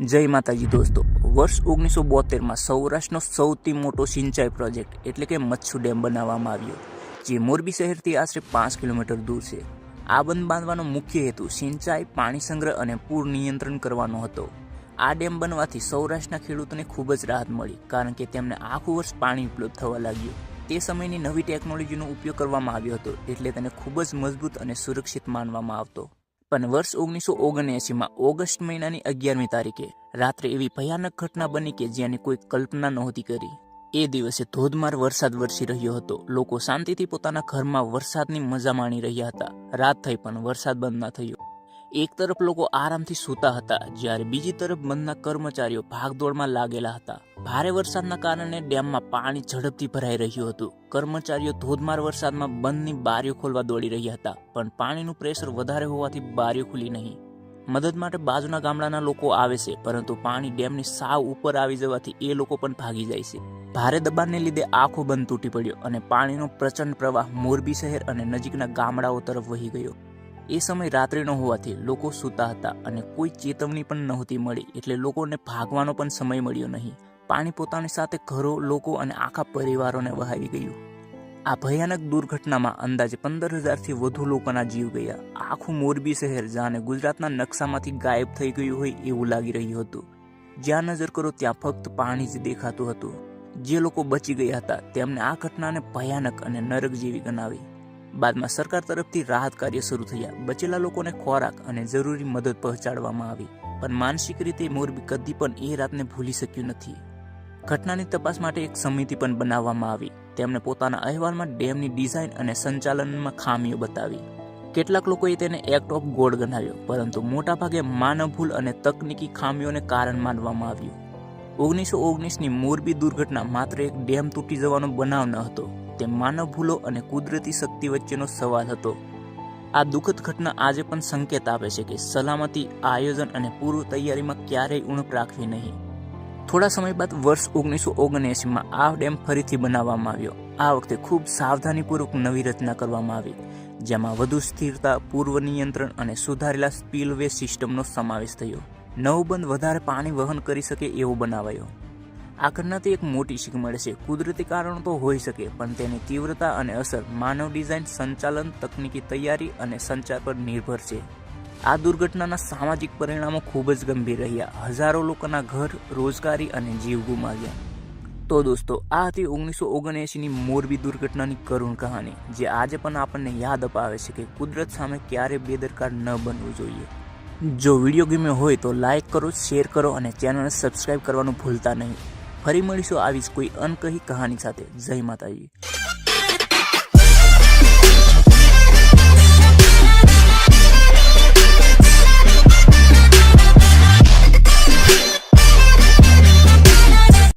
જય માતાજી દોસ્તો, વર્ષ ઓગણીસો બોતેરમાં સૌરાષ્ટ્રનો સૌથી મોટો સિંચાઈ પ્રોજેક્ટ એટલે કે મચ્છુ ડેમ બનાવવામાં આવ્યો, જે મોરબી શહેરથી આશરે પાંચ કિલોમીટર દૂર છે. આ બંધ બાંધવાનો મુખ્ય હેતુ સિંચાઈ, પાણી સંગ્રહ અને પૂર નિયંત્રણ કરવાનો હતો. આ ડેમ બનવાથી સૌરાષ્ટ્રના ખેડૂતોને ખૂબ જ રાહત મળી, કારણ કે તેમને આખું વર્ષ પાણી ઉપલબ્ધ થવા લાગ્યું. તે સમયની નવી ટેકનોલોજીનો ઉપયોગ કરવામાં આવ્યો હતો, એટલે તેને ખૂબ જ મજબૂત અને સુરક્ષિત માનવામાં આવતો. પણ વર્ષ ઓગણીસો ઓગણએંસીમાં ઓગસ્ટ મહિનાની અગિયારમી તારીખે રાત્રે એવી ભયાનક ઘટના બની કે જેની કોઈ કલ્પના નહોતી કરી. એ દિવસે ધોધમાર વરસાદ વરસી રહ્યો હતો. લોકો શાંતિથી પોતાના ઘરમાં વરસાદની મજા માણી રહ્યા હતા. રાત થઈ પણ વરસાદ બંધ ના થયો. એક તરફ લોકો આરામથી સૂતા હતા, જ્યારે બીજી તરફ બંધના કર્મચારીઓ ભાગદોડમાં લાગેલા હતા. ભારે વરસાદના કારણે ડેમમાં પાણી ઝડપથી ભરાઈ રહ્યું હતું. કર્મચારીઓ ધોધમાર વરસાદમાં બંધની બારીઓ ખોલવા દોડી રહ્યા હતા, પણ પાણીનું પ્રેશર વધારે હોવાથી બારીઓ ખુલી નહીં. મદદ માટે બાજુના ગામડાના લોકો આવે છે, પરંતુ પાણી ડેમની સાવ ઉપર આવી જવાથી એ લોકો પણ ભાગી જાય છે. ભારે દબાણને લીધે આખો બંધ તૂટી પડ્યો અને પાણીનો પ્રચંડ પ્રવાહ મોરબી શહેર અને નજીકના ગામડાઓ તરફ વહી ગયો. એ સમય રાત્રિનો હોવાથી લોકો સૂતા હતા અને કોઈ ચેતવણી પણ નહોતી મળી, એટલે લોકોને ભાગવાનો પણ સમય મળ્યો નહીં. પાણી પોતાની સાથે ઘરો, લોકો અને આખા પરિવારોને વહાવી ગયું. આ ભયાનક દુર્ઘટનામાં અંદાજે પંદર હજારથી વધુ લોકોના જીવ ગયા. આખું મોરબી શહેર, જાણે ગુજરાતના નકશામાંથી ગાયબ થઈ ગયું હોય એવું લાગી રહ્યું હતું. જ્યાં નજર કરો ત્યાં ફક્ત પાણી જ દેખાતું હતું. જે લોકો બચી ગયા હતા, તેમને આ ઘટનાને ભયાનક અને નરક જેવી ગણાવી. બાદમાં સરકાર તરફથી રાહત કાર્ય શરૂ થયા. બચેલા લોકોને ખોરાક અને જરૂરી મદદ પહોંચાડવામાં આવી. પણ માનસિક રીતે મોરબી કદી પણ એ રાતને ભૂલી શક્યું નથી. ઘટનાની તપાસ માટે એક સમિતિ પણ બનાવવામાં આવી. તેમણે પોતાના અહેવાલમાં ડેમની ડિઝાઇન અને સંચાલનમાં ખામીઓ બતાવી. કેટલાક લોકોએ તેને એક્ટ ઓફ ગોડ ગણાવ્યો, પરંતુ મોટાભાગે માનવ ભૂલ અને તકનીકી ખામીઓને કારણ માનવામાં આવ્યું. ઓગણીસો ઓગણીસની મોરબી દુર્ઘટના માત્ર એક ડેમ તૂટી જવાનો બનાવ ન હતો. તે માનવ ભૂલો અને કુદરતી શક્તિ વચ્ચેનો સવાલ હતો. આ દુઃખદ ઘટના આજે પણ સંકેત આપે છે કે સલામતી આયોજન અને પૂર્વ તૈયારીમાં ક્યારેય ઉણપ રાખવી નહીં. થોડા સમય બાદ વર્ષ ઓગણીસો ઓગણએંસીમાં આ ડેમ ફરીથી બનાવવામાં આવ્યો. આ વખતે ખૂબ સાવધાનીપૂર્વક નવી રચના કરવામાં આવી, જેમાં વધુ સ્થિરતા, પૂર્વ નિયંત્રણ અને સુધારેલા સ્પીલવે સિસ્ટમનો સમાવેશ થયો. નવો બંધ વધારે પાણી વહન કરી શકે એવો બનાવાયો. આ એક મોટી શીખ મળે છે. કુદરતી કારણો તો હોઈ શકે, પણ તેની તીવ્રતા અને અસર માનવ ડિઝાઇન, સંચાલન, તકનીકી તૈયારી અને સંચાર પર નિર્ભર છે. આ દુર્ઘટનાના સામાજિક પરિણામો ખૂબ જ ગંભીર રહ્યા. હજારો લોકોના ઘર રોજગારી અને જીવ ગુમાવ્યા. તો દોસ્તો, આ હતી ઓગણીસો ઓગણએંશીની મોરબી દુર્ઘટનાની કરુણ કહાની, જે આજે પણ આપણને યાદ અપાવે છે કે કુદરત સામે ક્યારે બેદરકાર ન બનવું જોઈએ. જો વીડિયો ગમ્યો હોય તો લાઇક કરો, શેર કરો અને ચેનલને સબસ્ક્રાઇબ કરવાનું ભૂલતા નહીં. ફરી મળીશું આવી જ કોઈ અનકહી કહાની સાથે. જય માતાજી.